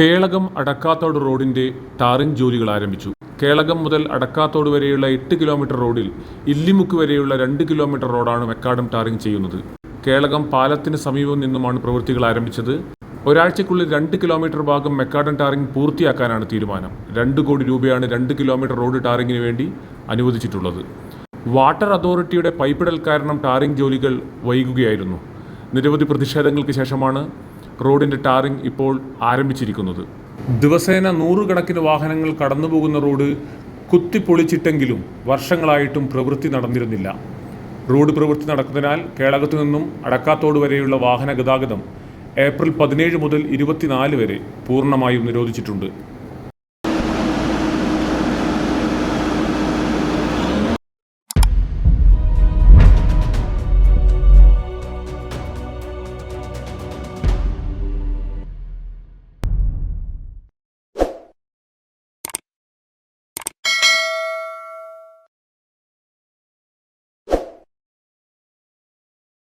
കേളകം അടക്കാത്തോട് റോഡിന്റെ ടാറിംഗ് ജോലികൾ ആരംഭിച്ചു. കേളകം മുതൽ അടക്കാത്തോട് വരെയുള്ള എട്ട് കിലോമീറ്റർ റോഡിൽ ഇല്ലിമുക്ക് വരെയുള്ള രണ്ട് കിലോമീറ്റർ റോഡാണ് മെക്കാഡം ടാറിംഗ് ചെയ്യുന്നത്. കേളകം പാലത്തിന് സമീപം നിന്നുമാണ് പ്രവൃത്തികൾ ആരംഭിച്ചത്. ഒരാഴ്ചക്കുള്ളിൽ രണ്ട് കിലോമീറ്റർ ഭാഗം മെക്കാടൻ ടാറിംഗ് പൂർത്തിയാക്കാനാണ് തീരുമാനം. രണ്ട് കോടി രൂപയാണ് രണ്ട് കിലോമീറ്റർ റോഡ് ടാറിങ്ങിന് വേണ്ടി അനുവദിച്ചിട്ടുള്ളത്. വാട്ടർ അതോറിറ്റിയുടെ പൈപ്പിടൽ കാരണം ടാറിംഗ് ജോലികൾ വൈകുകയായിരുന്നു. നിരവധി പ്രതിഷേധങ്ങൾക്ക് ശേഷമാണ് റോഡിന്റെ ടാറിംഗ് ഇപ്പോൾ ആരംഭിച്ചിരിക്കുന്നത്. ദിവസേന നൂറുകണക്കിന് വാഹനങ്ങൾ കടന്നുപോകുന്ന റോഡ് കുത്തിപ്പൊളിച്ചിട്ടെങ്കിലും വർഷങ്ങളായിട്ടും പ്രവൃത്തി നടന്നിരുന്നില്ല. റോഡ് പ്രവൃത്തി നടക്കുന്നതിനാൽ കേളകത്തു നിന്നും അടക്കാത്തോട് വരെയുള്ള വാഹന ഗതാഗതം ഏപ്രിൽ പതിനേഴ് മുതൽ ഇരുപത്തിനാല് വരെ പൂർണമായും നിരോധിച്ചിട്ടുണ്ട്.